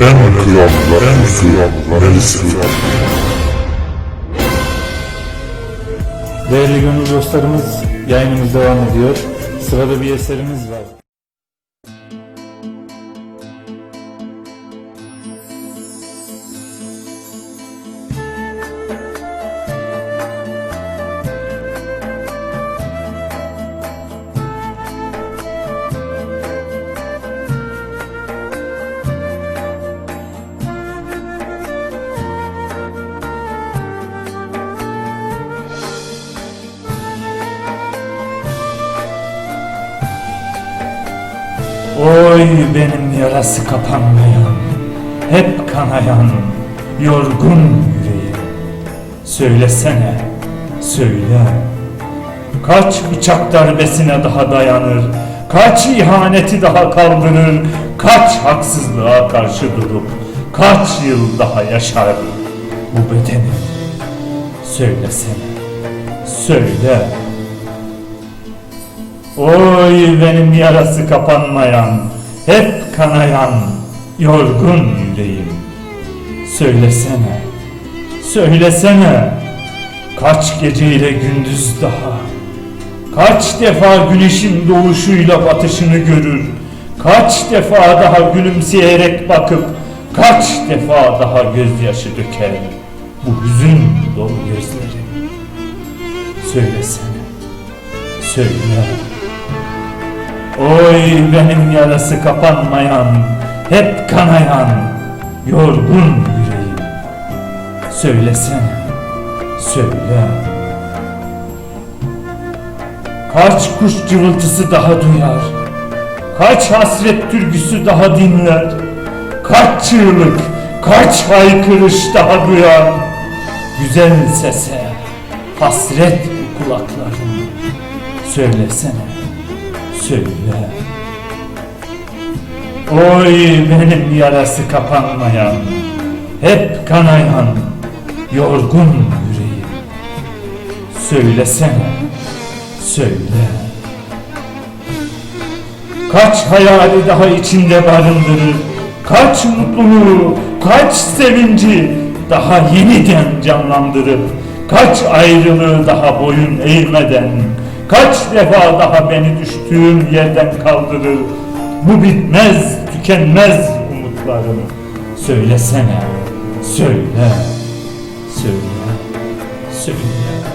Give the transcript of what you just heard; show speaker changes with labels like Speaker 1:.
Speaker 1: En krallar, en krallar.
Speaker 2: Değerli gönül dostlarımız yayınımız devam ediyor. Sırada bir eserimiz var. Oy benim yarası kapanmayan, hep kanayan, yorgun yüreğim. Söylesene, söyle. Kaç bıçak darbesine daha dayanır, kaç ihaneti daha kaldırır, kaç haksızlığa karşı durup, kaç yıl daha yaşar bu bedenim. Söylesene, söyle. Oy benim yarası kapanmayan, hep kanayan, yorgun yüreğim. Söylesene, söylesene, kaç geceyle gündüz daha, kaç defa güneşin doğuşuyla batışını görür, kaç defa daha gülümseyerek bakıp, kaç defa daha gözyaşı döker bu hüzün dolu gözlerim. Söylesene, söyle. Oy benim yarası kapanmayan, hep kanayan, yorgun yüreğim. Söylesene, söyle. Kaç kuş cıvıltısı daha duyar, kaç hasret türküsü daha dinler, kaç çığlık, kaç haykırış daha duyar. Güzel sese, hasret bu kulaklarım. Söylesene söyle. Oy benim yarası kapanmayan, hep kanayan, yorgun yüreğim. Söylesene, söyle. Kaç hayali daha içinde barındırır, kaç mutluluğu, kaç sevinci daha yeniden canlandırıp, kaç ayrılığı daha boyun eğmeden, Kaç defa daha beni düştüğüm yerden kaldırır? Bu bitmez, tükenmez umutlarım Söylesene, söyle, söyle, söyle